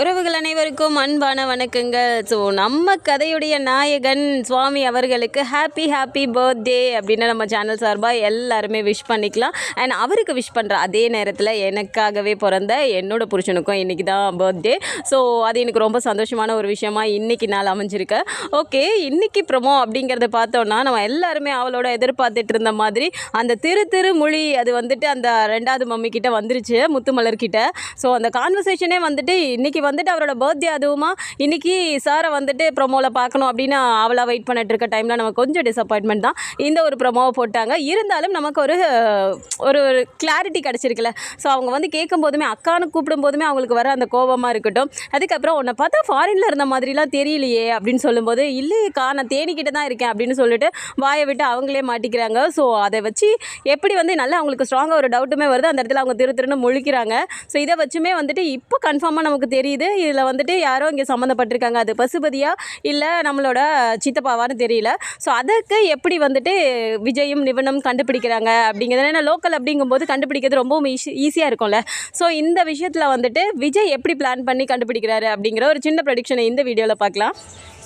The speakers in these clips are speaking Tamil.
உறவுகள் அனைவருக்கும் அன்பான வணக்கங்கள். ஸோ நம்ம கதையுடைய நாயகன் சுவாமி அவர்களுக்கு ஹாப்பி ஹாப்பி பர்த்டே அப்படின்னு நம்ம சேனல் சார்பாக எல்லாருமே விஷ் பண்ணிக்கலாம். அண்ட் அவருக்கு விஷ் பண்ணுற அதே நேரத்தில் எனக்காகவே பிறந்த என்னோட புருஷனுக்கும் இன்றைக்கி தான் பர்த்டே ஸோ அது எனக்கு ரொம்ப சந்தோஷமான ஒரு விஷயமா இன்றைக்கி நாள் அமைஞ்சிருக்கு. ஓகே இன்றைக்கி ப்ரமோ அப்படிங்கிறத பார்த்தோன்னா நம்ம எல்லாருமே அவளோட எதிர்பார்த்துட்டு இருந்த மாதிரி அந்த திரு திரு மொழி அது வந்துட்டு அந்த ரெண்டாவது மம்மி கிட்ட வந்துருச்சு முத்துமலர்கிட்ட ஸோ அந்த கான்வர்சேஷனே வந்துட்டு இன்றைக்கி வந்துட்டு அவரோட பர்த்டே அதுவுமா இன்னைக்கு சாரை வந்துட்டு ப்ரொமோவில் பார்க்கணும் அப்படின்னு அவளாக வெயிட் பண்ணிட்டு இருக்க டைமில் நமக்கு கொஞ்சம் டிசப்பாயின்மெண்ட் தான். இந்த ஒரு ப்ரொமோவை போட்டாங்க. இருந்தாலும் நமக்கு ஒரு ஒரு கிளாரிட்டி கிடச்சிருக்குல்ல. ஸோ அவங்க வந்து கேட்கும் போதுமே அக்கான்னு கூப்பிடும் போதுமே அவங்களுக்கு வர அந்த கோபமாக இருக்கட்டும். அதுக்கப்புறம் உன்னை பார்த்தா ஃபாரினில் இருந்த மாதிரிலாம் தெரியலையே அப்படின்னு சொல்லும்போது இல்லையேக்கா நான் தேனிக்கிட்ட தான் இருக்கேன் அப்படின்னு சொல்லிட்டு வாயை விட்டு அவங்களே மாட்டிக்கிறாங்க. ஸோ அதை வச்சு எப்படி வந்து நல்லா அவங்களுக்கு ஸ்ட்ராங்காக ஒரு டவுட்டுமே வருது. அந்த இடத்துல அவங்க திரு திருன்னு முழிக்கிறாங்க. ஸோ இதை வச்சுமே வந்துட்டு இப்போ கன்ஃபார்மாக நமக்கு தெரியுது. இதில் வந்துட்டு யாரோ இங்கே சம்மந்தப்பட்டிருக்காங்க. அது பசுபதியா இல்லை நம்மளோட சித்தப்பாவான்னு தெரியல. ஸோ அதுக்கு எப்படி வந்துட்டு விஜயும் நிவனும் கண்டுபிடிக்கிறாங்க அப்படிங்கிறது ஏன்னா லோக்கல் அப்படிங்கும்போது கண்டுபிடிக்கிறது ரொம்பவும் ஈஸி ஈஸியாக இருக்கும்ல. ஸோ இந்த விஷயத்தில் வந்துட்டு விஜய் எப்படி பிளான் பண்ணி கண்டுபிடிக்கிறாரு அப்படிங்கிற ஒரு சின்ன ப்ரொடிக்ஷனை இந்த வீடியோவில் பார்க்கலாம்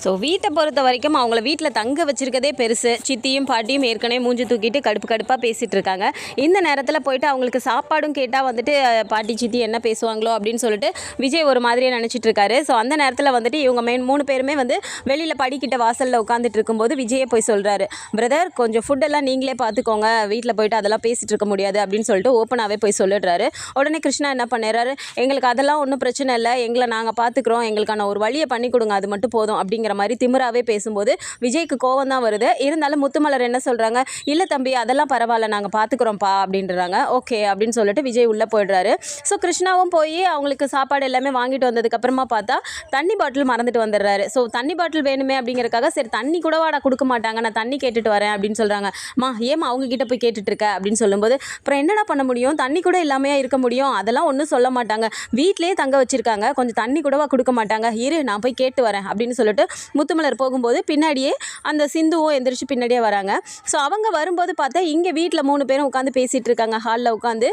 ஸோ வீட்டை பொறுத்த வரைக்கும் அவங்கள வீட்டில் தங்க வச்சுருக்கதே பெருசு. சித்தியும் பாட்டியும் ஏற்கனவே மூஞ்சி தூக்கிட்டு கடுப்பு கடுப்பாக பேசிகிட்டு இருக்காங்க. இந்த நேரத்தில் போயிட்டு அவங்களுக்கு சாப்பாடும் கேட்டால் வந்துட்டு பாட்டி சித்தி என்ன பேசுவாங்களோ? அப்படின்னு சொல்லிட்டு விஜய் ஒரு மாதிரி மாதிரியே நினச்சிட்டு இருக்காரு ஸோ அந்த நேரத்தில் வந்துட்டு இவங்க மெயின் மூணு பேருமே வந்து வெளியில் படிக்கிட்ட வாசலில் உட்காந்துட்டு இருக்கும்போது விஜயே போய் சொல்கிறாரு பிரதர் கொஞ்சம் ஃபுட்டெல்லாம் நீங்களே பார்த்துக்கோங்க வீட்டில் போயிட்டு அதெல்லாம் பேசிகிட்டு இருக்க முடியாது அப்படின்னு சொல்லிட்டு ஓப்பனாகவே போய் சொல்லிடுறாரு. உடனே கிருஷ்ணா என்ன பண்ணுறாரு? எங்களுக்கு அதெல்லாம் ஒன்றும் பிரச்சனை இல்லை. எங்களை நாங்கள் பார்த்துக்குறோம் எங்களுக்கான ஒரு வழியை பண்ணி கொடுங்க. அது மட்டும் போதும் அப்படிங்கிற மாதிரி திமிராவே பேசும்போது விஜய்க்கு கோவம் தான் வருது. இருந்தாலும் முத்துமலர் என்ன சொல்கிறாங்க இல்லை தம்பி அதெல்லாம் பரவாயில்ல. நாங்கள் பார்த்துக்குறோம்ப்பா அப்படின்றாங்க. ஓகே அப்படின்னு சொல்லிட்டு விஜய் உள்ளே போயிடுறாரு. ஸோ கிருஷ்ணாவும் போய் அவங்களுக்கு சாப்பாடு எல்லாமே வாங்கிட்டு வந்ததுக்கப்புறமா பார்த்தா தண்ணி பாட்டில் மறந்துட்டு வந்துடுறாரு. ஸோ தண்ணி பாட்டில் வேணுமே அப்படிங்கிறக்காக சரி தண்ணி கூட வாடா கொடுக்க மாட்டாங்க நான் தண்ணி கேட்டுட்டு வரேன் அப்படின்னு சொல்கிறாங்க மா ஏமா அவங்க கிட்ட போய் கேட்டுட்டு இருக்க? அப்படின்னு சொல்லும்போது அப்புறம் என்னடா பண்ண முடியும்? தண்ணி கூட இல்லாமையா இருக்க முடியும்? அதெல்லாம் ஒன்றும் சொல்ல மாட்டாங்க. வீட்லேயே தங்க வச்சிருக்காங்க. கொஞ்சம் தண்ணி கூடவா கொடுக்க மாட்டாங்க. இரு நான் போய் கேட்டு வரேன் அப்படின்னு சொல்லிட்டு முத்துமலர் போகும்போது பின்னாடியே அந்த சிந்துவும் எந்திரிச்சு பின்னாடியே வராங்க. ஸோ அவங்க வரும்போது பார்த்தா இங்கே வீட்டில் மூணு பேரும் உட்காந்து பேசிகிட்டு இருக்காங்க. ஹாலில் உட்காந்து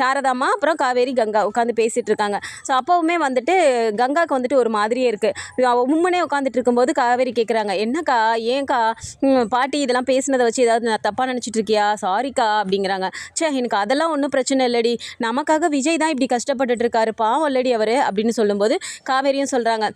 சாரதாமா அப்புறம் காவேரி கங்கா உட்காந்து பேசிகிட்டு இருக்காங்க. ஸோ அப்போ ரொம்பவுமே வந்துட்டு கங்காவுக்கு வந்துட்டு ஒரு மாதிரியே இருக்குது அவள் மும்மனே உட்காந்துட்டு இருக்கும்போது காவேரி கேட்குறாங்க என்னக்கா ஏன்க்கா? பாட்டி இதெல்லாம் பேசுனதை வச்சு ஏதாவது நான் தப்பாக நினச்சிட்டு இருக்கியா? சாரிக்கா அப்படிங்கிறாங்க. ச்சே எனக்கு அதெல்லாம் ஒன்றும் பிரச்சனை இல்லடி. நமக்காக விஜய் தான் இப்படி கஷ்டப்பட்டுட்டு இருக்காரு. பாவம் இல்லடி அவர் அப்படின்னு சொல்லும்போது காவேரியும் சொல்கிறாங்க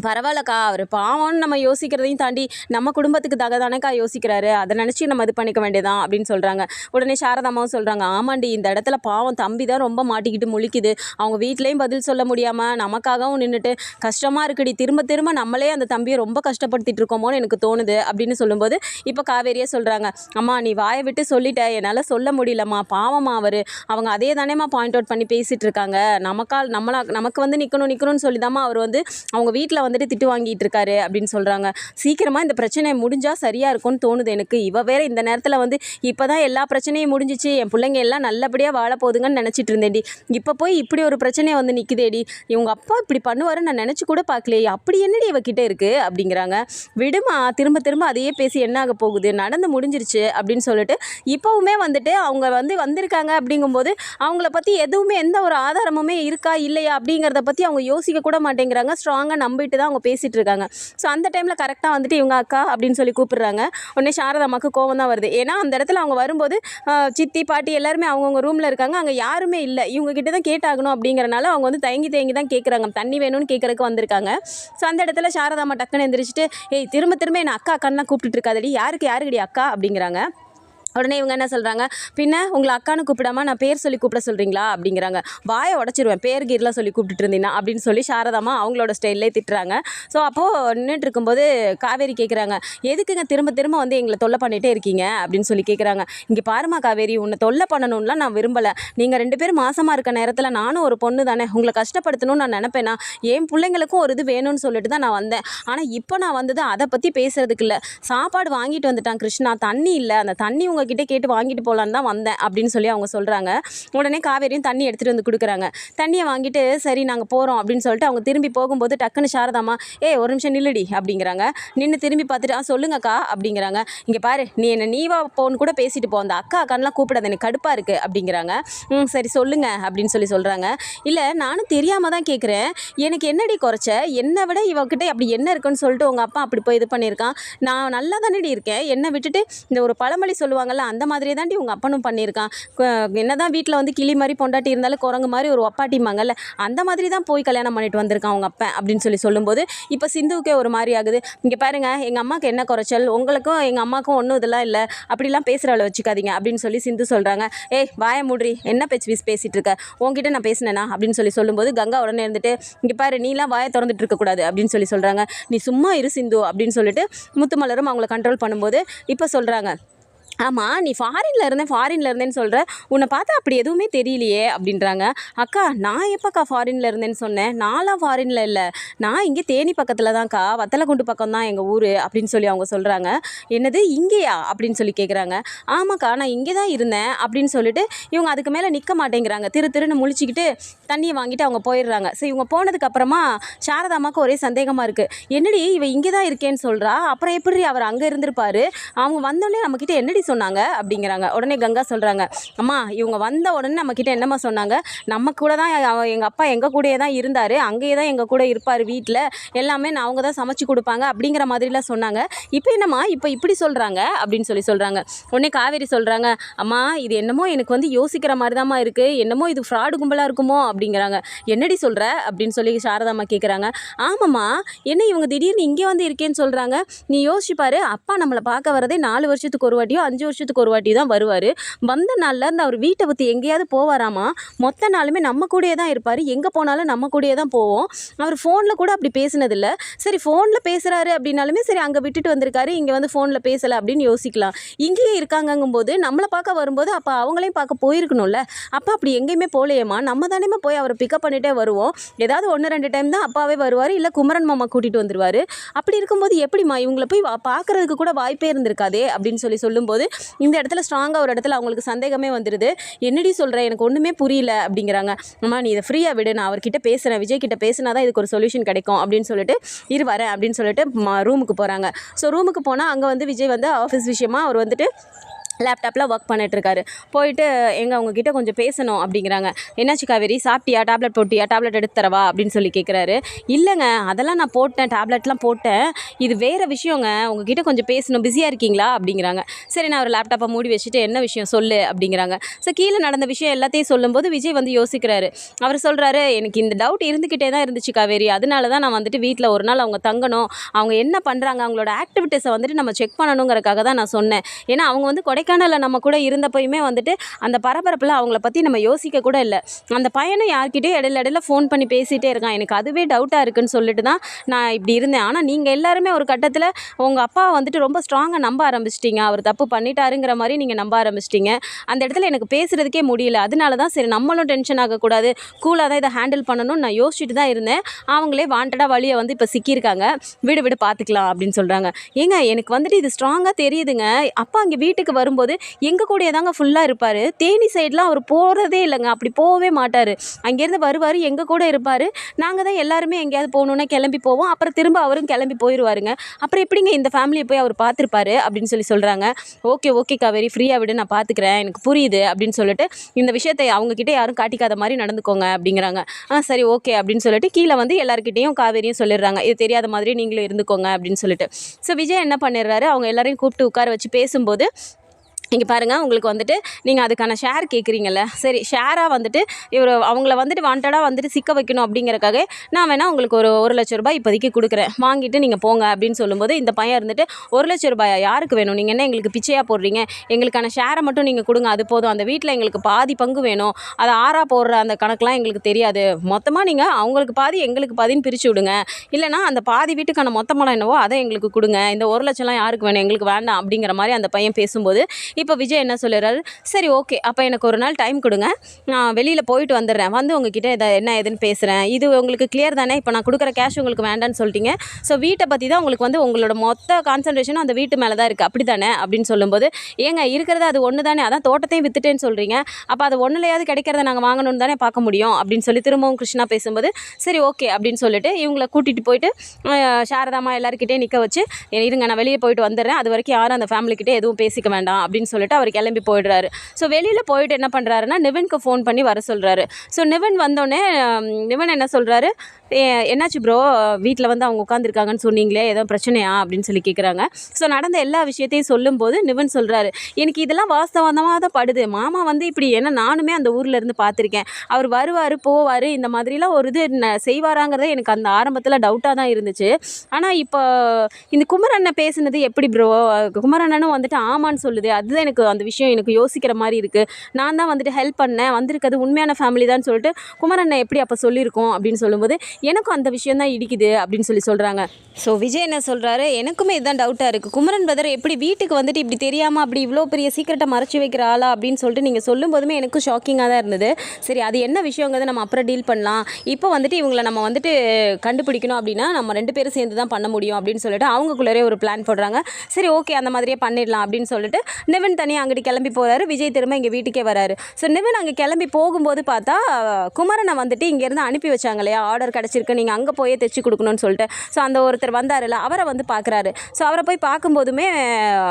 பரவாயில்லக்கா அவர் பாவம்னு நம்ம யோசிக்கிறதையும் தாண்டி நம்ம குடும்பத்துக்கு தக தானேக்கா யோசிக்கிறாரு. அதை நினச்சி நம்ம இது பண்ணிக்க வேண்டியதான் அப்படின்னு சொல்கிறாங்க உடனே சாரதாமாவும் சொல்கிறாங்க ஆமாண்டி இந்த இடத்துல பாவம் தம்பி தான் ரொம்ப மாட்டிக்கிட்டு முழிக்குது. அவங்க வீட்லேயும் பதில் சொல்ல முடியாமல் நமக்காகவும் நின்றுட்டு கஷ்டமாக இருக்குடி. திரும்ப திரும்ப நம்மளே அந்த தம்பியை ரொம்ப கஷ்டப்படுத்திட்டு இருக்கோமோன்னு எனக்கு தோணுது அப்படின்னு சொல்லும்போது இப்போ காவேரியே சொல்கிறாங்க அம்மா நீ வாயை விட்டு சொல்லிட்ட. என்னால் சொல்ல முடியலம்மா. பாவம்மா அவர். அவங்க அதே தானேம்மா பாயிண்ட் அவுட் பண்ணி பேசிகிட்டு இருக்காங்க. நமக்கால் நம்மளா நமக்கு வந்து நிற்கணும் நிற்கணும்னு சொல்லி அவர் வந்து அவங்க வீட்டில் வந்துட்டு திட்டு வாங்கிட்டு இருக்காரு அப்படின்னு சொல்கிறாங்க சீக்கிரமாக இந்த பிரச்சனை முடிஞ்சால் சரியாக இருக்கும்னு தோணுது எனக்கு. இவ வேற இந்த நேரத்தில் வந்து இப்போ தான் எல்லா பிரச்சனையும் முடிஞ்சிச்சு. என் பிள்ளைங்க எல்லாம் நல்லபடியாக வாழ போகுதுங்கன்னு நினச்சிட்டு இருந்தேன்டி. இப்போ போய் இப்படி ஒரு பிரச்சனையை வந்து நிற்குதேடி இவங்க அப்பா இப்படி பண்ணுவாருன்னு நான் நினச்சி கூட பார்க்கலையே. அப்படி என்னடி இவகிட்ட இருக்குது அப்படிங்கிறாங்க. விடுமா திரும்ப திரும்ப அதையே பேசி என்ன ஆக போகுது? நடந்து முடிஞ்சிருச்சு அப்படின்னு சொல்லிட்டு இப்போவுமே வந்துட்டு அவங்க வந்து வந்திருக்காங்க அப்படிங்கும்போது அவங்கள பற்றி எதுவுமே எந்த ஒரு ஆதாரமுமே இருக்கா இல்லையா அப்படிங்கிறத பற்றி அவங்க யோசிக்க கூட மாட்டேங்கிறாங்க. ஸ்ட்ராங்காக நம்பிட்டு தான் அவங்க பேசிகிட்டு இருக்காங்க ஸோ அந்த டைமில் கரெக்டாக வந்துட்டு இவங்க அக்கா அப்படின்னு சொல்லி கூப்பிடுறாங்க. உடனே சாரதாம்மாக்கு கோவம் தான் வருது. ஏன்னா அந்த இடத்துல அவங்க வரும்போது சித்தி பாட்டி எல்லாருமே அவங்கவுங்க ரூமில் இருக்காங்க. அங்கே யாருமே இல்லை. இவங்க கிட்ட தான் கேட்டாகணும் அப்படிங்கிறனால அவங்க வந்து தயங்கி தயங்கி தான் கேட்குறாங்க தண்ணி வேணும்னு கேட்குறக்கு வந்திருக்காங்க. ஸோ அந்த இடத்துல சாரதாமா டக்குன்னு எந்திரிச்சிட்டு ஏய் திரும்ப திரும்ப என்ன அக்கா அக்கான்னா கூப்பிட்டுட்டு இருக்காதடி. யாருக்கு யாருக்கடி அக்கா? அப்படிங்கிறாங்க. உடனே இவங்க என்ன சொல்கிறாங்க பின்ன உங்களை அக்கான்னு கூப்பிடாம நான் பேர் சொல்லி கூப்பிட சொல்கிறீங்களா அப்படிங்கிறாங்க. வாயை உடச்சிருவேன். பேர் கீர்லாம் சொல்லி கூப்பிட்டுட்டு இருந்தீங்கன்னா அப்படின்னு சொல்லி சாரதாமா அவங்களோட ஸ்டைல்லே திட்டுறாங்க. ஸோ அப்போது நின்றுட்டு இருக்கும்போது காவேரி கேட்குறாங்க எதுக்குங்க திரும்ப திரும்ப வந்து எங்களை தொல்லை பண்ணிகிட்டே இருக்கீங்க? அப்படின்னு சொல்லி கேட்குறாங்க இங்கே பாருமா காவேரி உன்னை தொல்லை பண்ணணும்லாம் நான் விரும்பலை. நீங்கள் ரெண்டு பேரும் மாசமாக இருக்க நேரத்தில் நானும் ஒரு பொண்ணு தானே. உங்களை கஷ்டப்படுத்தணும்னு நான் நினப்பேனா? என் பிள்ளைங்களுக்கும் ஒரு இது வேணும்னு சொல்லிட்டு தான் நான் வந்தேன். ஆனால் இப்போ நான் வந்தது அதை பற்றி பேசுறதுக்கு இல்லை. சாப்பாடு வாங்கிட்டு வந்துட்டான் கிருஷ்ணா. தண்ணி இல்லை. அந்த தண்ணி உங்கள் உங்ககிட்ட கேட்டு வாங்கிட்டு போகலான்னு தான் வந்தேன் அப்படின்னு சொல்லி அவங்க சொல்கிறாங்க உடனே காவேரியும் தண்ணி எடுத்துகிட்டு வந்து கொடுக்குறாங்க. தண்ணியை வாங்கிட்டு சரி நாங்கள் போகிறோம் அப்படின்னு சொல்லிட்டு அவங்க திரும்பி போகும்போது டக்குன்னு சாரதாமா ஏ ஒரு நிமிஷம் நில்லுடி அப்படிங்கிறாங்க. நின்று திரும்பி பார்த்துட்டு ஆ சொல்லுங்கக்கா அப்படிங்கிறாங்க. இங்கே பாரு நீ என்ன நீவா போன்னு கூட பேசிட்டு போ. அந்த அக்கா அக்கான்லாம் கூப்பிடாத எனக்கு கடுப்பாக இருக்குது அப்படிங்கிறாங்க. ம் சரி சொல்லுங்க அப்படின்னு சொல்லி சொல்கிறாங்க இல்லை நானும் தெரியாமல் தான் கேட்குறேன் எனக்கு என்னடி குறைச்ச? என்னை விட இவகிட்ட அப்படி என்ன இருக்குன்னு சொல்லிட்டு உங்கள் அப்பா அப்படி போய் இது பண்ணியிருக்கான். நான் நல்லா தானடி இருக்கேன். என்னை விட்டுட்டு இந்த ஒரு பழமொழி சொல்லுவாங்க சொல்லுவாங்கல்ல அந்த மாதிரியே தாண்டி உங்கள் அப்பனும் பண்ணியிருக்கான். என்ன தான் வீட்டில் வந்து கிளி மாதிரி பொண்டாட்டி இருந்தாலும் குரங்கு மாதிரி ஒரு ஒப்பாட்டிமாங்கல்ல அந்த மாதிரி தான் போய் கல்யாணம் பண்ணிட்டு வந்திருக்கான் அவங்க அப்பன் அப்படின்னு சொல்லி சொல்லும்போது இப்போ சிந்துவுக்கே ஒரு மாதிரி ஆகுது. இங்கே பாருங்கள் எங்கள் அம்மாவுக்கு என்ன குறைச்சல் உங்களுக்கும் எங்கள் அம்மாவுக்கும் ஒன்றும் இதெல்லாம் இல்லை அப்படிலாம் பேசுகிறவளை வச்சுக்காதீங்க அப்படின்னு சொல்லி சிந்து சொல்கிறாங்க ஏய் வாய மூட்ரி என்ன பேச்சு வீஸ் பேசிகிட்டு இருக்க? உங்ககிட்ட நான் பேசினேனா? அப்படின்னு சொல்லி சொல்லும்போது கங்கா உடனே இருந்துட்டு இங்கே பாரு நீலாம் வாயை திறந்துட்டு இருக்கக்கூடாது அப்படின்னு சொல்லி சொல்கிறாங்க நீ சும்மா இரு சிந்து அப்படின்னு சொல்லிட்டு முத்துமலரும் அவங்கள கண்ட்ரோல் பண்ணும்போது இப்போ சொல்கிறாங்க ஆமாம் நீ ஃபாரின்ல இருந்தேன் ஃபாரின்ல இருந்தேன்னு சொல்கிற உன்னை பார்த்தா அப்படி எதுவுமே தெரியலையே அப்படின்றாங்க. அக்கா நான் எப்போக்கா ஃபாரின்ல இருந்தேன்னு சொன்னேன்? நான்லாம் ஃபாரின்ல இல்லை. நான் இங்கே தேனி பக்கத்தில் தான்க்கா வத்தலக்குண்டு பக்கம் தான் எங்கள் ஊர் அப்படின்னு சொல்லி அவங்க சொல்கிறாங்க என்னது இங்கேயா? அப்படின்னு சொல்லி கேட்குறாங்க ஆமாக்கா நான் இங்கே தான் இருந்தேன் அப்படின்னு சொல்லிட்டு இவங்க அதுக்கு மேலே நிற்க மாட்டேங்கிறாங்க. திரு திருன்னு முழிச்சிக்கிட்டு தண்ணியை வாங்கிட்டு அவங்க போயிடுறாங்க. சரி இவங்க போனதுக்கு அப்புறமா சாரதாமாக்கு ஒரே சந்தேகமாக இருக்குது என்னடி இவ இங்கே தான் இருக்கேன்னு சொல்கிறா அப்புறம் எப்படி அவர் அங்கே இருந்திருப்பாரு? அவங்க வந்தோடனே நம்மக்கிட்ட என்னடி சொன்னாங்க அப்படிங்கிறாங்க. உடனே கங்கா சொல்கிறாங்க அம்மா இவங்க வந்த உடனே நம்மக்கிட்ட என்னம்மா சொன்னாங்க? நம்ம கூட தான் எங்கள் அப்பா எங்கள் கூடயே தான் இருந்தார். அங்கேயே தான் எங்கள் கூட இருப்பார் வீட்டில் எல்லாமே நான் அவங்க தான் சமைச்சு கொடுப்பாங்க அப்படிங்கிற மாதிரிலாம் சொன்னாங்க. இப்போ என்னம்மா? இப்போ இப்படி சொல்கிறாங்க அப்படின்னு சொல்லி சொல்கிறாங்க உடனே காவேரி சொல்கிறாங்க அம்மா இது என்னமோ எனக்கு வந்து யோசிக்கிற மாதிரி தாம்மா இருக்குது என்னமோ இது ஃப்ராடு கும்பலாக இருக்குமோ? அப்படிங்கிறாங்க. என்னடி சொல்கிற அப்படின்னு சொல்லி சாரதாம்மா கேட்குறாங்க ஆமாம்மா என்ன இவங்க திடீர்னு இங்கே வந்து இருக்கேன்னு சொல்கிறாங்க நீ யோசிச்சு பாரு. அப்பா நம்மளை பார்க்க வரதே நாலு வருஷத்துக்கு ஒரு வாட்டியோ அஞ்சு வருஷத்துக்கு ஒரு வாட்டி தான் வருவார். வந்த நாளில் அந்த அவர் வீட்டை பற்றி எங்கேயாவது போவாராமா? மொத்த நாளுமே நம்ம கூடயே தான் இருப்பார். எங்கே போனாலும் நம்ம கூடயே தான் போவோம். அவர் ஃபோனில் கூட அப்படி பேசினதில்ல. சரி ஃபோனில் பேசுகிறாரு அப்படின்னாலுமே சரி அங்கே விட்டுட்டு வந்திருக்காரு. இங்கே வந்து ஃபோனில் பேசலை அப்படின்னு யோசிக்கலாம். இங்கேயே இருக்காங்கங்கும்போது நம்மளை பார்க்க வரும்போது அப்போ அவங்களையும் பார்க்க போயிருக்கணும்ல. அப்போ அப்படி எங்கேயுமே போகலையேம்மா. நம்ம தானேமா போய் அவரை பிக்கப் பண்ணிகிட்டே வருவோம். ஏதாவது ஒன்று ரெண்டு டைம் தான் அப்பாவே வருவார். இல்லை குமரன் மாமா கூட்டிகிட்டு வந்துருவார். அப்படி இருக்கும்போது எப்படிம்மா இவங்களை போய் பார்க்குறதுக்கு பார்க்கறதுக்கு கூட வாய்ப்பே இருந்திருக்காதே அப்படின்னு சொல்லி சொல்லும்போது இந்த இடத்துல ஸ்ட்ராங்காக ஒரு இடத்துல அவங்களுக்கு சந்தேகமே வந்துடுது என்னடி சொல்கிறேன் எனக்கு ஒன்றுமே புரியல அப்படிங்கிறாங்க. அம்மா நீ இதை ஃப்ரீயாக விடு. நான் அவர்கிட்ட பேசுகிறேன் விஜய் கிட்ட பேசினா தான் இதுக்கு ஒரு சொல்யூஷன் கிடைக்கும் அப்படின்னு சொல்லிட்டு இரு வரேன் அப்படின்னு சொல்லிட்டு ரூமுக்கு போகிறாங்க ஸோ ரூமுக்கு போனால் அங்கே வந்து விஜய் வந்து ஆஃபீஸ் விஷயமா அவர் வந்துட்டு லேப்டாப்பில் ஒர்க் பண்ணிட்டுருக்காரு. போயிட்டு எங்கள் அவங்கக்கிட்ட கொஞ்சம் பேசணும் அப்படிங்கிறாங்க. என்னாச்சு காவேரி? சாப்பிட்டியா? டேப்லெட் போட்டியா? டேப்லெட் எடுத்து தரவா? அப்படின்னு சொல்லி கேட்குறாரு இல்லைங்க அதெல்லாம் நான் போட்டேன். டேப்லெட்லாம் போட்டேன். இது வேறு விஷயங்க. உங்ககிட்ட கொஞ்சம் பேசணும். பிஸியாக இருக்கீங்களா? அப்படிங்கிறாங்க. சரி நான் ஒரு லேப்டாப்பை மூடி வச்சுட்டு என்ன விஷயம் சொல்லு? அப்படிங்கிறாங்க. ஸோ கீழே நடந்த விஷயம் எல்லாத்தையும் சொல்லும்போது விஜய் வந்து யோசிக்கிறாரு. அவர் சொல்கிறாரு எனக்கு இந்த டவுட் இருந்துக்கிட்டே தான் இருந்துச்சு காவேரி. அதனால தான் நான் வந்துட்டு வீட்டில் ஒரு நாள் அவங்க தங்கணும். அவங்க என்ன பண்ணுறாங்க அவங்களோட ஆக்டிவிட்டீஸை வந்துட்டு நம்ம செக் பண்ணணுங்கிறக்காக தான் நான் சொன்னேன். ஏன்னா அவங்க வந்து கொடைக்கானலில் நம்ம கூட இருந்தப்பயுமே வந்துட்டு அந்த பரபரப்பில் அவங்கள பற்றி நம்ம யோசிக்க கூட இல்லை. அந்த பையனும் யார்கிட்டயும் இடையில இடையில ஃபோன் பண்ணி பேசிகிட்டே இருக்கான். எனக்கு அதுவே டவுட்டாக இருக்குன்னு சொல்லிட்டு தான் நான் இப்படி இருந்தேன். ஆனால் நீங்கள் எல்லாருமே ஒரு கட்டத்தில் உங்கள் அப்பா வந்துட்டு ரொம்ப ஸ்ட்ராங்காக நம்ப ஆரம்பிச்சிட்டிங்க. அவர் தப்பு பண்ணிட்டாருங்கிற மாதிரி நீங்கள் நம்ப ஆரம்பிச்சிட்டிங்க. அந்த இடத்துல எனக்கு பேசுகிறதுக்கே முடியல. அதனால தான் சரி நம்மளும் டென்ஷன் ஆகக்கூடாது. கூலாக தான் இதை ஹேண்டில் பண்ணணும்னு நான் யோசிச்சுட்டு தான் இருந்தேன். அவங்களே வாண்டடாக வழியை வந்து இப்போ சிக்கியிருக்காங்க. விடு வீடு பார்த்துக்கலாம் அப்படின்னு சொல்கிறாங்க ஏங்க எனக்கு வந்துட்டு இது ஸ்ட்ராங்காக தெரியுதுங்க. அப்பா அங்கே வீட்டுக்கு வரும் வரும்போது எங்கள் கூடயே தாங்க ஃபுல்லாக இருப்பார். தேனி சைட்லாம் அவர் போகிறதே இல்லைங்க. அப்படி போகவே மாட்டார். அங்கேருந்து வருவார் எங்கள் கூட இருப்பார். நாங்கள் தான் எல்லாருமே எங்கேயாவது போகணுன்னா கிளம்பி போவோம். அப்புறம் திரும்ப அவரும் கிளம்பி போயிடுவாருங்க அப்புறம் எப்படிங்க இந்த ஃபேமிலியை போய் அவர் பார்த்துருப்பாரு அப்படின்னு சொல்லி சொல்கிறாங்க ஓகே ஓகே காவேரி ஃப்ரீயாக விட நான் பார்த்துக்கிறேன். எனக்கு புரியுது அப்படின்னு சொல்லிட்டு இந்த விஷயத்தை அவங்கக்கிட்ட யாரும் காட்டிக்காத மாதிரி நடந்துக்கோங்க அப்படிங்கிறாங்க. ஆ சரி ஓகே அப்படின்னு சொல்லிட்டு கீழே வந்து எல்லாருக்கிட்டேயும் காவேரியும் சொல்லிடுறாங்க. இது தெரியாத மாதிரி நீங்களும் இருந்துக்கோங்க அப்படின்னு சொல்லிட்டு. ஸோ விஜய் என்ன பண்ணிடுறாரு? அவங்க எல்லாரையும் கூப்பிட்டு உட்கார வச்சு பேசும்போது இங்கே பாருங்கள் உங்களுக்கு வந்துட்டு நீங்கள் அதுக்கான ஷேர் கேட்குறீங்கல்ல சரி ஷேராக வந்துட்டு இவர் அவங்கள வந்துட்டு வாண்டடாக வந்துட்டு சிக்க வைக்கணும் அப்படிங்கிறக்காக நான் வேணால் உங்களுக்கு ஒரு ஒரு லட்ச ரூபாய் இப்போதைக்கு கொடுக்குறேன். வாங்கிட்டு நீங்கள் போங்க அப்படின்னு சொல்லும்போது இந்த பையன் இருந்துட்டு ஒரு லட்ச ரூபாய்? யாருக்கு வேணும்? நீங்கள் என்ன எங்களுக்கு பிச்சையாக போடுறீங்க? எங்களுக்கான ஷேரை மட்டும் நீங்கள் கொடுங்க அது போதும். அந்த வீட்டில் எங்களுக்கு பாதி பங்கு வேணும். அதை ஆறாக போடுற அந்த கணக்கெலாம் எங்களுக்கு தெரியாது. மொத்தமாக நீங்கள் அவங்களுக்கு பாதி எங்களுக்கு பாதின்னு பிரித்து விடுங்க. இல்லைனா அந்த பாதி வீட்டுக்கான மொத்தமெல்லாம் என்னவோ அதை எங்களுக்கு கொடுங்க. இந்த ஒரு லட்சம்லாம் யாருக்கு வேணும்? எங்களுக்கு வேண்டாம் அப்படிங்கிற மாதிரி அந்த பையன் பேசும்போது இப்போ விஜய் என்ன சொல்லிடுறாரு சரி ஓகே அப்போ எனக்கு ஒரு நாள் டைம் கொடுங்க. நான் வெளியில் போயிட்டு வந்துடுறேன். வந்து உங்ககிட்ட இதை என்ன ஏதுன்னு பேசுகிறேன் இது உங்களுக்கு கிளியர் தானே? இப்போ நான் கொடுக்குற கேஷ் உங்களுக்கு வேண்டான்னு சொல்லிட்டீங்க. ஸோ வீட்டை பற்றி தான் உங்களுக்கு வந்து உங்களோட மொத்த கான்சன்ட்ரேஷனும் அந்த வீட்டு மேலே தான் இருக்குது அப்படி தானே? அப்படின்னு சொல்லும்போது ஏங்க இருக்கிறது அது ஒன்று தானே? அதான் தோட்டத்தையும் வித்துட்டேன்னு சொல்கிறீங்க அப்போ அது ஒன்றுலையாவது கிடைக்கிறத நாங்கள் வாங்கணும்னு தானே பார்க்க முடியும்? அப்படின்னு சொல்லி திரும்பவும் கிருஷ்ணா பேசும்போது சரி ஓகே அப்படின்னு சொல்லிட்டு இவங்களை கூட்டிகிட்டு போயிட்டு சாரதாமா எல்லாருக்கிட்டே நிற்க வச்சு இருங்க நான் வெளியே போயிட்டு வந்துடுறேன். அது வரைக்கும் யாரும் அந்த ஃபேமிலிக்கிட்டே எதுவும் பேசிக்க வேண்டாம். அப்படின்னு சொல்லிட்டு அவர் கிளம்பி போயிடுறாரு. ஸோ வெளியில் போயிட்டு என்ன பண்ணுறாருன்னா நிவனுக்கு ஃபோன் பண்ணி வர சொல்கிறாரு ஸோ நிவன் வந்தோடனே நிவன் என்ன சொல்கிறாரு என்னாச்சு ப்ரோ வீட்டில் வந்து அவங்க உட்காந்துருக்காங்கன்னு சொன்னீங்களே ஏதோ பிரச்சனையா? அப்படின்னு சொல்லி கேட்குறாங்க ஸோ நடந்த எல்லா விஷயத்தையும் சொல்லும்போது நிவன் சொல்கிறாரு எனக்கு இதெல்லாம் வாஸ்தவந்தமாக தான் படுது. மாமா வந்து இப்படி ஏன்னா நானுமே அந்த ஊரில் இருந்து பார்த்துருக்கேன் அவர் வருவார் போவார் இந்த மாதிரிலாம் ஒரு இது செய்வாராங்கிறத செய்வாராங்கிறதே எனக்கு அந்த ஆரம்பத்தில் டவுட்டாக தான் இருந்துச்சு. ஆனால் இப்போ இந்த குமரண்ணை பேசுனது எப்படி ப்ரோ குமரண்ணனும் வந்துட்டு ஆமான்னு சொல்லுது. அது இதுதான் எனக்கு அந்த விஷயம் எனக்கு யோசிக்கிற மாதிரி இருக்குது நான் தான் வந்துட்டு ஹெல்ப் பண்ணேன். வந்திருக்கிறது உண்மையான ஃபேமிலி தான் சொல்லிட்டு குமரண்ணை எப்படி அப்போ சொல்லியிருக்கோம் அப்படின்னு சொல்லும்போது எனக்கும் அந்த விஷயம் தான் இடிக்குது அப்படின்னு சொல்லி சொல்கிறாங்க ஸோ விஜய் என்ன சொல்கிறாரு எனக்குமே இதுதான் டவுட்டாக இருக்குது குமரன் பிரதர் எப்படி வீட்டுக்கு வந்துட்டு இப்படி தெரியாமல் அப்படி இவ்வளோ பெரிய சீக்கிரட்டை மறைச்சி வைக்கிற ஆளா அப்படின்னு சொல்லிட்டு நீங்கள் சொல்லும்போதுமே எனக்கும் ஷாக்கிங்காக தான் இருந்தது. சரி அது என்ன விஷயங்கிறத நம்ம அப்புறம் டீல் பண்ணலாம். இப்போ வந்துட்டு இவங்களை நம்ம வந்துட்டு கண்டுபிடிக்கணும் அப்படின்னா நம்ம ரெண்டு பேரும் சேர்ந்து தான் பண்ண முடியும் அப்படின்னு சொல்லிட்டு அவங்களுக்குள்ளரே ஒரு பிளான் போடுறாங்க. சரி ஓகே அந்த மாதிரியே பண்ணிடலாம் அப்படின்னு சொல்லிட்டு நிவன் தனியாக அங்கிட்டு கிளம்பி போகிறாரு விஜய் திரும்ப இங்கே வீட்டுக்கே வராரு. ஸோ நிவன் அங்கே கிளம்பி போகும்போது பார்த்தா குமரனை வந்துட்டு இங்கேருந்து அனுப்பி வச்சாங்க இல்லையா? ஆர்டர் கிடச்சிருக்கு நீங்கள் அங்கே போய் தைச்சி கொடுக்கணும்னு சொல்லிட்டு. ஸோ அந்த ஒருத்தர் வந்தார்ல அவரை வந்து பார்க்குறாரு. ஸோ அவரை போய் பார்க்கும்போதுமே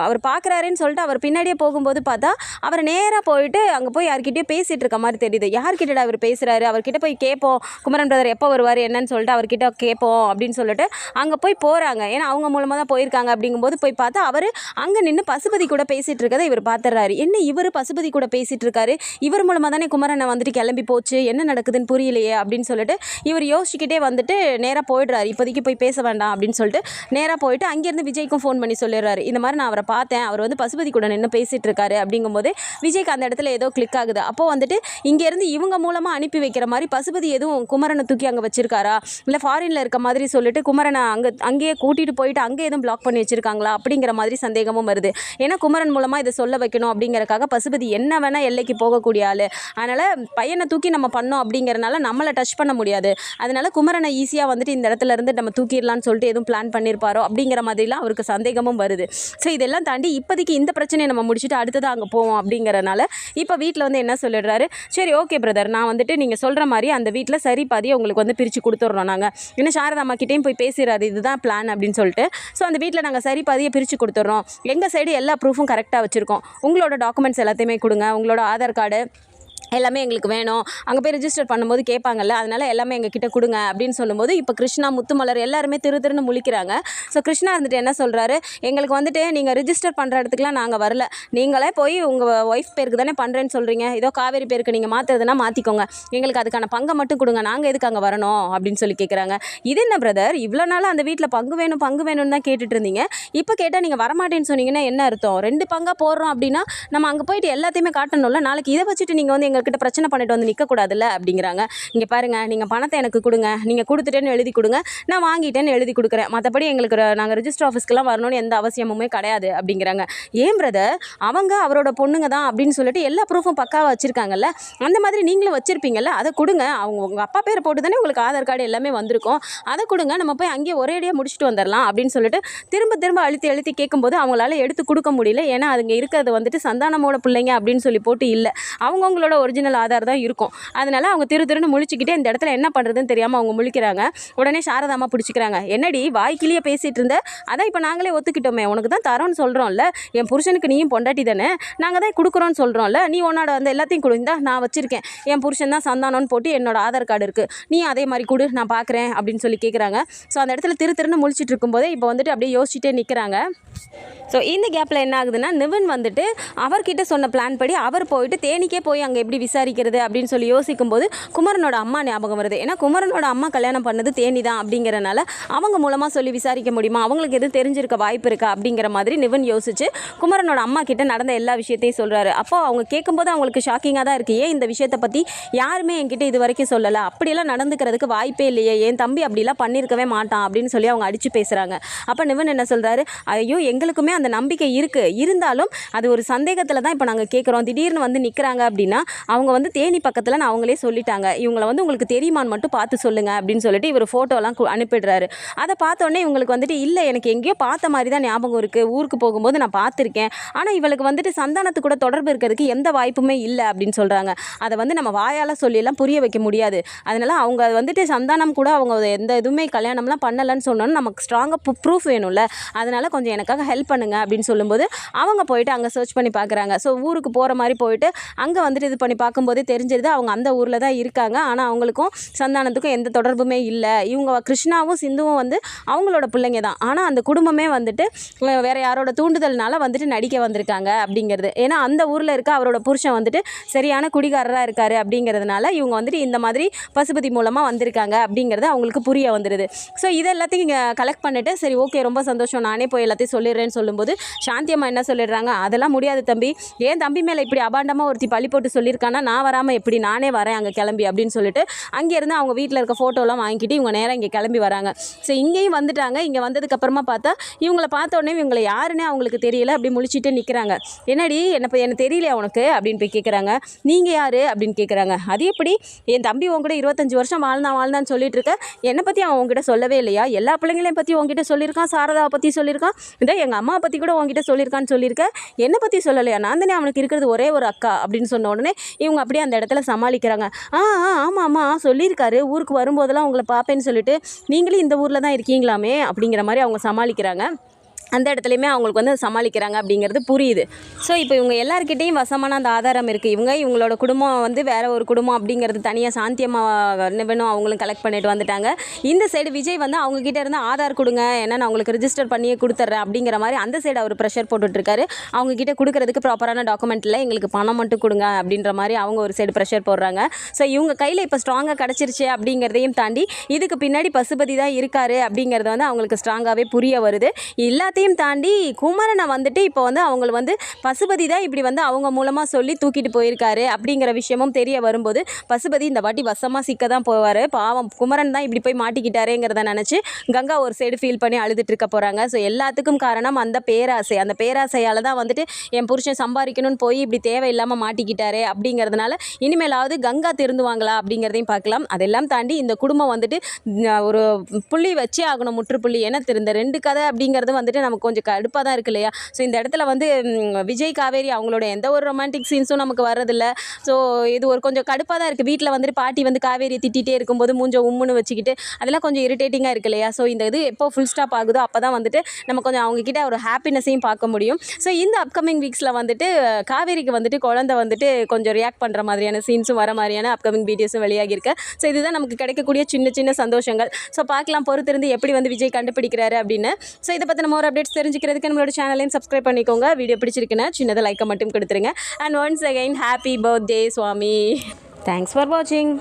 அவர் பார்க்குறாருன்னு சொல்லிட்டு அவர் பின்னாடியே போகும்போது பார்த்தா அவர் நேராக போயிட்டு அங்கே போய் யார்கிட்டயோ பேசிகிட்டு இருக்க மாதிரி தெரியுது. யார்கிட்டடா அவர் பேசுகிறாரு அவர்கிட்ட போய் கேட்போம் குமரன் பிரதர் எப்போ வருவார் என்னன்னு சொல்லிட்டு அவர்கிட்ட கேட்போம் அப்படின்னு சொல்லிட்டு அங்கே போய் போகிறாங்க ஏன்னா அவங்க மூலமாக தான் போயிருக்காங்க அப்படிங்கும்போது போய் பார்த்தா அவர் அங்கே நின்று பசுபதி கூட பேசிகிட்டு இருக்கதை இவர் பார்த்துறாரு என்ன இவர் பசுபதி கூட பேசிகிட்டு இருக்காரு இவர் மூலமாக தானே குமரனை வந்துட்டு கிளம்பி போச்சு. என்ன நடக்குதுன்னு புரியலையே அப்படின்னு சொல்லிட்டு இவர் யோசிச்சுக்கிட்டே வந்துட்டு நேராக போயிடுறாரு. இப்போதைக்கு போய் பேச வேண்டாம் அப்படின்னு சொல்லிட்டு நேராக போயிட்டு அங்கேருந்து விஜய்க்கும் ஃபோன் பண்ணி சொல்லிடுறாரு. இந்த மாதிரி நான் அவரை பார்த்தேன். அவர் வந்து பசுபதி கூட நின்று பேசிகிட்டு இருக்காரு அப்படிங்கும்போது விஜய்க்கு அந்த இடத்துல ஏதோ கிளிக் ஆகுது. அப்போ வந்துட்டு இங்கேருந்து இவங்க மூலமாக அனுப்பி வைக்கிற மாதிரி பசுபதி எதுவும் குமரனை தூக்கி அங்கே வச்சிருக்காரா? இல்லை ஃபாரினில் இருக்க மாதிரி சொல்லிட்டு குமரனை அங்கே அங்கேயே கூட்டிகிட்டு போயிட்டு அங்கே எதுவும் பிளாக் பண்ணி வச்சிருக்காங்களா? அப்படிங்கிற மாதிரி சந்தேகமும் வருது. ஏன்னா குமரன் மூலமாக இதை சொல்ல வைக்கணும் அப்படிங்கிறக்காக பசுபதி என்ன வேணால் எல்லைக்கு போகக்கூடிய ஆள். அதனால் பையனை தூக்கி நம்ம பண்ணோம் அப்படிங்கறனால நம்மளை டச் பண்ண முடியாது. அதனால் குமரனை ஈஸியாக வந்துட்டு இந்த இடத்துல இருந்து நம்ம தூக்கிடலாம்னு சொல்லிட்டு எதுவும் பிளான் பண்ணியிருப்பாரோ அப்படிங்கிற மாதிரிலாம் அவருக்கு சந்தேகமும் வருது. ஸோ இதெல்லாம் தாண்டி இப்போதைக்கு இந்த பிரச்சனையை நம்ம முடிச்சுட்டு அடுத்தது அங்கே போவோம் அப்படிங்கிறனால இப்போ வீட்டில் வந்து என்ன சொல்லிடுறாரு? சரி ஓகே பிரதர் நான் வந்துட்டு நீங்கள் சொல்கிற மாதிரி அந்த வீட்டில் சரி பாதியை உங்களுக்கு வந்து பிரித்து கொடுத்துட்றோம் நாங்கள் இன்னும் சாரதா அம்மா கிட்டேயும் போய் பேசுகிறாரு இதுதான் பிளான் அப்படின்னு சொல்லிட்டு. ஸோ அந்த வீட்டில் நாங்கள் சரி பாதியை பிரித்து கொடுத்துட்றோம் எங்கள் சைடு எல்லா ப்ரூஃபும் கரெக்டாக வச்சுருக்கோம். உங்களோட டாக்குமெண்ட்ஸ் எல்லாத்தையுமே கொடுங்க. உங்களோட ஆதார் கார்டு எல்லாமே எங்களுக்கு வேணும். அங்கே போய் ரிஜிஸ்டர் பண்ணும்போது கேட்பாங்கல்ல அதனால் எல்லாமே எங்கள் கிட்டே கொடுங்க அப்படின்னு சொல்லும்போது இப்போ கிருஷ்ணா முத்துமலர் எல்லாருமே திரு திருன்னு முழிக்கிறாங்க. ஸோ கிருஷ்ணா இருந்துட்டு என்ன சொல்கிறாரு எங்களுக்கு வந்துட்டு நீங்கள் ரிஜிஸ்டர் பண்ணுற இடத்துக்குலாம் நாங்கள் வரல. நீங்களே போய் உங்கள் ஒய்ஃப் பேருக்கு தானே பண்ணுறேன்னு சொல்கிறீங்க ஏதோ காவேரி பேருக்கு நீங்கள் மாற்றுறதுனா மாற்றிக்கோங்க எங்களுக்கு அதுக்கான பங்கை மட்டும் கொடுங்க. நாங்கள் எதுக்கு அங்கே வரணும்? அப்படின்னு சொல்லி கேட்குறாங்க இது என்ன பிரதர் இவ்வளோ நாளாக அந்த வீட்டில் பங்கு வேணும் பங்கு வேணும்னு தான் கேட்டுட்டு இருந்தீங்க. இப்போ கேட்டால் நீங்கள் வரமாட்டேன்னு சொன்னீங்கன்னா என்ன அர்த்தம்? ரெண்டு பங்காக போடுறோம் அப்படின்னா நம்ம அங்கே போயிட்டு எல்லாத்தையுமே காட்டணும்ல. நாளைக்கு இதை வச்சுட்டு நீங்கள் வந்து எங்கள் உங்ககிட்ட பிரச்சனை பண்ணிட்டு வந்து நிற்கக்கூடாதுல்ல அப்படிங்கிறாங்க. இங்கே பாருங்கள் நீங்கள் பணத்தை எனக்கு கொடுங்க நீங்கள் கொடுத்துட்டேன்னு எழுதி கொடுங்க நான் வாங்கிட்டேன்னு எழுதி கொடுக்குறேன். மற்றபடி எங்களுக்கு நாங்கள் ரிஜிஸ்டர் ஆஃபீஸ்க்கெலாம் வரணும்னு எந்த அவசியமுமே கிடையாது அப்படிங்கிறாங்க. ஏன் பிரதர் அவங்க அவரோட பொண்ணுங்க தான் அப்படின்னு சொல்லிட்டு எல்லா ப்ரூஃபும் பக்காவாக வச்சுருக்காங்கல்ல? அந்த மாதிரி நீங்களும் வச்சுருப்பீங்கல்ல? அதை கொடுங்க. அவங்க உங்கள் அப்பா பேரை போட்டு தானே உங்களுக்கு ஆதார் கார்டு எல்லாமே வந்திருக்கும். அதை கொடுங்க நம்ம போய் அங்கேயே ஒரேடியாக முடிச்சுட்டு வந்துடலாம் அப்படின்னு சொல்லிட்டு திரும்ப திரும்ப அழுத்தி அழுத்தி கேட்கும்போது அவங்களால எடுத்து கொடுக்க முடியல. ஏன்னா அதுங்க இருக்கிறது வந்துட்டு சந்தானமோட பிள்ளைங்க அப்படின்னு சொல்லி போட்டு இல்லை. அவங்கவுங்களோட ஒரிஜினல் ஆதார் தான் இருக்கும். அதனால அவங்க திரு திருன்னு முழிச்சுக்கிட்டே இந்த இடத்துல என்ன பண்ணுறதுன்னு தெரியாமல் அவங்க முழிக்கிறாங்க. உடனே சாரதாமா பிடிச்சிக்கிறாங்க. என்னடி வாய்க்கிலேயே பேசிகிட்டு இருந்த? அதான் இப்போ நாங்களே ஒத்துக்கிட்டோமே. உனக்கு தான் தரோன்னு சொல்கிறோம்ல என் புருஷனுக்கு நீயும் பொண்டாட்டி தானே? நாங்கள் தான் கொடுக்குறோன்னு சொல்கிறோம்ல நீ உன்னோட வந்து எல்லாத்தையும் கொடுந்தா நான் வச்சுருக்கேன். என் புருஷன் தான் சந்தானம்னு போட்டு என்னோட ஆதார் கார்டு இருக்குது நீ அதே மாதிரி கொடு நான் பார்க்குறேன் அப்படின்னு சொல்லி கேட்குறாங்க ஸோ அந்த இடத்துல திரு திருன்னு முழிச்சிட்டு இருக்கும்போதே இப்போ வந்துட்டு அப்படியே யோசிச்சுட்டே நிற்கிறாங்க ஸோ இந்த கேப்பில் என்ன ஆகுதுன்னா நிவின் வந்துட்டு அவர்கிட்ட சொன்ன பிளான் படி அவர் போயிட்டு தேனிக்கே போய் அங்கே எப்படி விசாரிக்கிறது அப்படின்னு சொல்லி யோசிக்கும் போது குமரனோட அம்மா ஞாபகம் வருது. ஏன்னா குமரனோட அம்மா கல்யாணம் பண்ணது தேனி தான் அப்படிங்கிறனால அவங்க மூலமாக சொல்லி விசாரிக்க முடியுமா? அவங்களுக்கு எதுவும் தெரிஞ்சிருக்க வாய்ப்பு இருக்கா? அப்படிங்கிற மாதிரி நிவன் யோசிச்சு குமரனோட அம்மா கிட்ட நடந்த எல்லா விஷயத்தையும் சொல்கிறாரு அப்போ அவங்க கேட்கும்போது அவங்களுக்கு ஷாக்கிங்காக தான் இருக்குது ஏன் இந்த விஷயத்தை பற்றி யாருமே என்கிட்ட இது வரைக்கும் சொல்லலை? அப்படியெல்லாம் நடந்துக்கிறதுக்கு வாய்ப்பே இல்லையே. என் தம்பி அப்படிலாம் பண்ணியிருக்கவே மாட்டான் அப்படின்னு சொல்லி அவங்க அடித்து பேசுகிறாங்க அப்போ நிவன் என்ன சொல்கிறாரு ஐயோ எங்களுக்குமே அந்த நம்பிக்கை இருக்குது இருந்தாலும் அது ஒரு சந்தேகத்தில் தான் இப்போ நாங்கள் கேட்குறோம் திடீர்னு வந்து நிற்கிறாங்க அப்படின்னா அவங்க வந்து தேனி பக்கத்தில் நான் அவங்களே சொல்லிட்டாங்க. இவங்களை வந்து உங்களுக்கு தெரியுமான்னு மட்டும் பார்த்து சொல்லுங்கள் அப்படின்னு சொல்லிட்டு இவர் ஃபோட்டோலாம் கு- அனுப்பிடுறாரு. அதை பார்த்தோன்னே இவங்களுக்கு வந்துட்டு இல்லை எனக்கு எங்கேயோ பார்த்த மாதிரி தான் ஞாபகம் இருக்குது ஊருக்கு போகும்போது நான் பார்த்துருக்கேன். ஆனால் இவளுக்கு வந்துட்டு சந்தானத்து கூட தொடர்பு இருக்கிறதுக்கு எந்த வாய்ப்புமே இல்லை. அப்படின்னு சொல்கிறாங்க அதை வந்து நம்ம வாயால் சொல்லியெல்லாம் புரிய வைக்க முடியாது. அதனால் அவங்க வந்துட்டு சந்தானம் கூட அவங்க எந்த இதுவுமே கல்யாணம்லாம் பண்ணலைன்னு சொன்னோன்னு நமக்கு ஸ்ட்ராங்காக ப்ரூஃப் வேணும்ல. அதனால் கொஞ்சம் எனக்காக ஹெல்ப் பண்ணுங்க அப்படின்னு சொல்லும்போது அவங்க போயிட்டு அங்கே சர்ச் பண்ணி பார்க்குறாங்க. ஸோ ஊருக்கு போகிற மாதிரி போயிட்டு அங்கே வந்துட்டு இது பண்ணி பார்க்கும்போதே தெரிஞ்சிருது அவங்க அந்த ஊரில் தான் இருக்காங்க. ஆனால் அவங்களுக்கும் சந்தானத்துக்கும் எந்த தொடர்புமே இல்லை. இவங்க கிருஷ்ணாவும் சிந்துவும் வந்து அவங்களோட பிள்ளைங்க தான். ஆனால் அந்த குடும்பமே வந்துட்டு வேறு யாரோட தூண்டுதல்னால வந்துட்டு நடிக்க வந்திருக்காங்க அப்படிங்கிறது. ஏன்னா அந்த ஊரில் இருக்க அவரோட புருஷன் வந்துட்டு சரியான குடிகாரராக இருக்காரு அப்படிங்கிறதுனால இவங்க வந்துட்டு இந்த மாதிரி பசுபதி மூலமாக வந்திருக்காங்க அப்படிங்கிறது அவங்களுக்கு புரிய வந்துடுது ஸோ இது எல்லாத்தையும் இங்கே கலெக்ட் பண்ணிவிட்டு சரி ஓகே ரொம்ப சந்தோஷம். நானே போய் எல்லாத்தையும் சொல்லிடுறேன்னு சொல்லும்போது சாந்தியம்மா என்ன சொல்லிடுறாங்க? அதெல்லாம் முடியாது தம்பி. ஏன் தம்பி மேலே இப்படி அபாண்டமாக ஒருத்தி பழி போட்டு இருக்கானா நான் வராமல் எப்படி நானே வரேன் அங்கே கிளம்பி அப்படின்னு சொல்லிட்டு அங்கேருந்து அவங்க வீட்டில் இருக்க ஃபோட்டோலாம் வாங்கிட்டு இவங்க நேராக இங்கே கிளம்பி வராங்க. ஸோ இங்கேயும் வந்துட்டாங்க. இங்கே வந்ததுக்கப்புறமா பார்த்தா இவங்கள பார்த்த உடனே இவங்களை யாருன்னே அவங்களுக்கு தெரியல. அப்படி முழிச்சிட்டு நிற்கிறாங்க என்னடி என்ன இப்போ எனக்கு தெரியலையா உனக்கு? அப்படின்னு போய் கேட்குறாங்க நீங்கள் யார்? அப்படின்னு கேட்குறாங்க அது எப்படி? என் தம்பி உங்ககிட்ட இருபத்தஞ்சி வருஷம் வாழ்ந்தான் வாழ்ந்தான்னு சொல்லிட்டு இருக்க. என்னை பற்றி அவன் உங்ககிட்ட சொல்லவே இல்லையா? எல்லா பிள்ளைங்களையும் பற்றி உங்ககிட்ட சொல்லியிருக்கான் சாரதாவை பற்றி சொல்லியிருக்கான். இதை எங்கள் அம்மா பற்றி கூட உங்ககிட்ட சொல்லியிருக்கான்னு சொல்லியிருக்க. என்னை பற்றி சொல்லலையா? நான் தானே அவனுக்கு இருக்கிறது ஒரே ஒரு அக்கா அப்படின்னு சொன்ன உடனே இவங்க அப்படியே அந்த இடத்துல சமாளிக்கிறாங்க. ஆ ஆ ஆமாம் ஆமாம் சொல்லியிருக்காரு. ஊருக்கு வரும்போதெல்லாம் உங்களை பார்ப்பேன்னு சொல்லிட்டு நீங்களும் இந்த ஊரில் தான் இருக்கீங்களாமே? அப்படிங்கிற மாதிரி அவங்க சமாளிக்கிறாங்க. அந்த இடத்துலையுமே அவங்களுக்கு வந்து சமாளிக்கிறாங்க அப்படிங்கிறது புரியுது. ஸோ இப்போ இவங்க எல்லாருக்கிட்டேயும் வசமான அந்த ஆதாரம் இருக்குது இவங்க இவங்களோட குடும்பம் வந்து வேற ஒரு குடும்பம் அப்படிங்கிறது தனியாக சாந்தியமாக வேணும் அவங்களும் கலெக்ட் பண்ணிட்டு வந்துட்டாங்க. இந்த சைடு விஜய் வந்து அவங்க இருந்து ஆதார் கொடுங்க. ஏன்னா நான் உங்களுக்கு ரிஜிஸ்டர் பண்ணியே கொடுத்துட்றேன் அப்படிங்கிற மாதிரி அந்த சைடு அவர் ப்ரெஷர் போட்டுட்ருக்காரு. அவங்க கிட்டே கொடுக்குறதுக்கு ப்ராப்பரான டாக்குமெண்ட் இல்லை. எங்களுக்கு பணம் மட்டும் கொடுங்க அப்படின்ற மாதிரி அவங்க ஒரு சைடு ப்ரெஷர் போடுறாங்க. ஸோ இவங்க கையில் இப்போ ஸ்ட்ராங்காக கிடச்சிருச்சு அப்படிங்கிறதையும் தாண்டி இதுக்கு பின்னாடி பசுபதி தான் இருக்காரு அப்படிங்கிறது வந்து அவங்களுக்கு ஸ்ட்ராங்காகவே புரிய வருது. எல்லாத்தையும் தாண்டி குமரனை வந்துட்டு இப்போ வந்து அவங்களை வந்து பசுபதி தான் இப்படி வந்து அவங்க மூலமாக சொல்லி தூக்கிட்டு போயிருக்காரு அப்படிங்கிற விஷயமும் தெரிய வரும்போது பசுபதி இந்த வாட்டி வசமாக சிக்க தான் போவார். பாவம் குமரன் தான் இப்படி போய் மாட்டிக்கிட்டாரேங்கிறத நினச்சி கங்கா ஒரு சைடு ஃபீல் பண்ணி அழுதுட்டு இருக்க போகிறாங்க ஸோ எல்லாத்துக்கும் காரணம் அந்த பேராசை. அந்த பேராசையால் தான் வந்துட்டு என் புருஷன் சம்பாதிக்கணும்னு போய் இப்படி தேவையில்லாமல் மாட்டிக்கிட்டாரே அப்படிங்கிறதுனால இனிமேலாவது கங்கா திருந்துவாங்களா அப்படிங்கிறதையும் பார்க்கலாம். அதெல்லாம் தாண்டி இந்த குடும்பம் வந்துட்டு ஒரு புள்ளி வச்சே ஆகணும் முற்றுப்புள்ளி ஏன்னா திரு- இந்த ரெண்டு கதை அப்படிங்கிறது வந்துட்டு நமக்கு கொஞ்சம் கடுப்பாக தான் இருக்கு இல்லையா? ஸோ இந்த இடத்துல வந்து விஜய் காவேரி அவங்களோட எந்த ஒரு ரொமான்டிக் சீன்ஸும் நமக்கு வர்றதில்ல. ஸோ இது ஒரு கொஞ்சம் கடுப்பாக தான் இருக்குது வீட்டில் வந்துட்டு பாட்டி வந்து காவேரி திட்டிகிட்டே இருக்கும்போது மூஞ்ச உம்முன்னு வச்சுக்கிட்டு அதெல்லாம் கொஞ்சம் இரிட்டேட்டிங்காக இருக்கு இல்லையா? ஸோ இந்த இது எப்போ ஃபுல் ஸ்டாப் ஆகுதோ அப்போ தான் வந்துட்டு நம்ம கொஞ்சம் அவங்கக்கிட்ட ஒரு ஹாப்பினஸையும் பார்க்க முடியும். ஸோ இந்த அப்கமிங் வீக்ஸில் வந்துட்டு காவேரிக்கு வந்துட்டு குழந்தை வந்துட்டு கொஞ்சம் ரியாக்ட் பண்ணுற மாதிரியான சீன்ஸும் வர மாதிரியான அப்கமிங் வீடியோஸும் வெளியாகிருக்கு ஸோ இதுதான் நமக்கு கிடைக்கக்கூடிய சின்ன சின்ன சந்தோஷங்கள். ஸோ பார்க்கலாம். பொறுத்திருந்து எப்படி வந்து விஜய் கண்டுபிடிக்கிறாரு அப்படின்னு. ஸோ இதை பற்றின ஒரு அப்டேட்ஸ் தெரிஞ்சுக்கிறதுக்கு நம்மளோட சேனலையும் சப்ஸ்கிரைப் பண்ணிக்கோங்க. வீடியோ பிடிச்சிருக்குன்னா சின்னதாக லைக்கை மட்டும் கொடுத்துருங்க. And once again happy birthday Swami thanks for வாட்சிங்